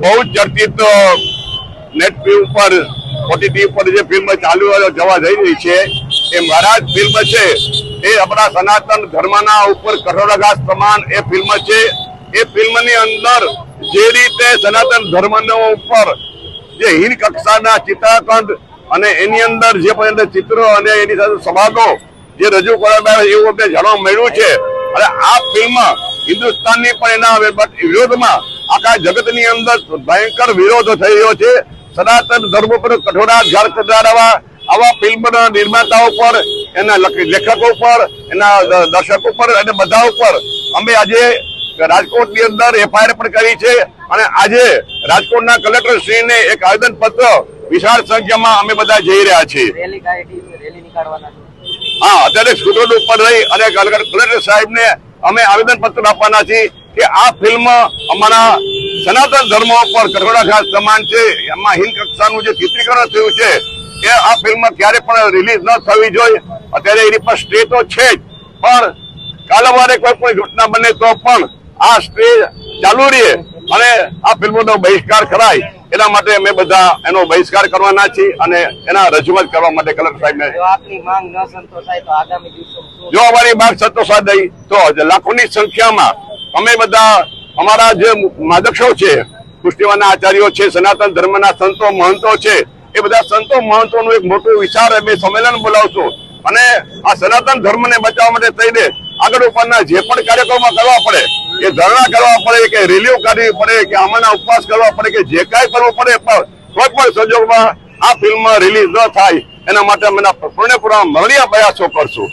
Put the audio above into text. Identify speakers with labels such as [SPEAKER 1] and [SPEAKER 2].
[SPEAKER 1] બહુ ચર્ચિત નેટ ઉપર ઓટીટી ઉપર જે ફિલ્મ ચાલુ જવા જઈ રહી છે. એ મહારાજ ફિલ્મ છે. એ આપણા સનાતન ધર્મના ઉપર કઠોરાઘાત સમાન એ ફિલ્મ છે. એ ફિલ્મની અંદર જે રીતે સનાતન ધર્મનો ઉપર જે હીન કક્ષાના ચિત્રાંકન અને એની અંદર જે પણ ચિત્રો અને એની સાથે સભાગો જે રજૂ કરવામાં આવે એવું અમને જાણવા મળ્યું છે. અને આ ફિલ્મ હિન્દુસ્તાનની પણ એના વિરોધમાં આખા જગતની અંદર ભયંકર વિરોધ થઈ રહ્યો છે. સનાતન ધર્મ પર કઠોરાઘાત કરનારા આવા ફિલ્મના નિર્માતાઓ પર એના લેખકો પર એના દર્શકો પર અને બધા ઉપર અમે આજે રાજકોટની અંદર એફઆઈઆર પણ કરી છે અને આજે રાજકોટના કલેક્ટર શ્રીને એક આવેદન પત્ર વિશાળ સંખ્યામાં અમે બધા જઈ રહ્યા છીએ. હા અત્યારે સ્કૂટર ઉપર રહી અને કલેક્ટર કલેક્ટર સાહેબને અમે આવેદન પત્ર આપવાના છીએ. કે આ ફિલ્મ અમારા સનાતન ધર્મ પર કઠોળાઘાત સમાન છે. એમાં હિન્દ કક્ષાનું જે ચિત્રીકરણ થયું છે એ આ ફિલ્મ ક્યારે પણ રિલીઝ ન થવી જોઈએ. અત્યારે એની પર સ્ટે તો છે જ. પણ કાલવારે કોઈ પણ ઘટના બને તો પણ આ સ્ટે ચાલુ રહે અને આ ફિલ્મોનો બહિષ્કાર કરાય. એના માટે અમે બધા એનો બહિષ્કાર કરવાના છીએ અને એના રજૂઆત કરવા માટે કલેક્ટર સાહેબને જો અમારી માંગ સંતોષાય નહીં તો લાખોની સંખ્યામાં અમે બધા, અમારા જે માદક્ષો છે, પુષ્ટિવાના આચાર્યો છે, સનાતન ધર્મના સંતો, મહંતો છે, એ બધા સંતો મહંતોનું એક મોટું વિચાર અમે સંમેલન બોલાવશું. અને આ સનાતન ધર્મને બચાવવા માટે થઈને આગળ ઉપરના જે પણ કાર્યક્રમો કરવા પડે કે ધરણા કરવા પડે, કે રેલીઓ કાઢવી પડે, કે આમાંના ઉપવાસ કરવા પડે, કે જે કાંઈ કરવું પડે, પણ કોઈ પણ સંજોગમાં આ ફિલ્મ રિલીઝ ન થાય. એના માટે અમે પૂર્ણપૂર્ણ મળ્યા પ્રયાસો કરશું.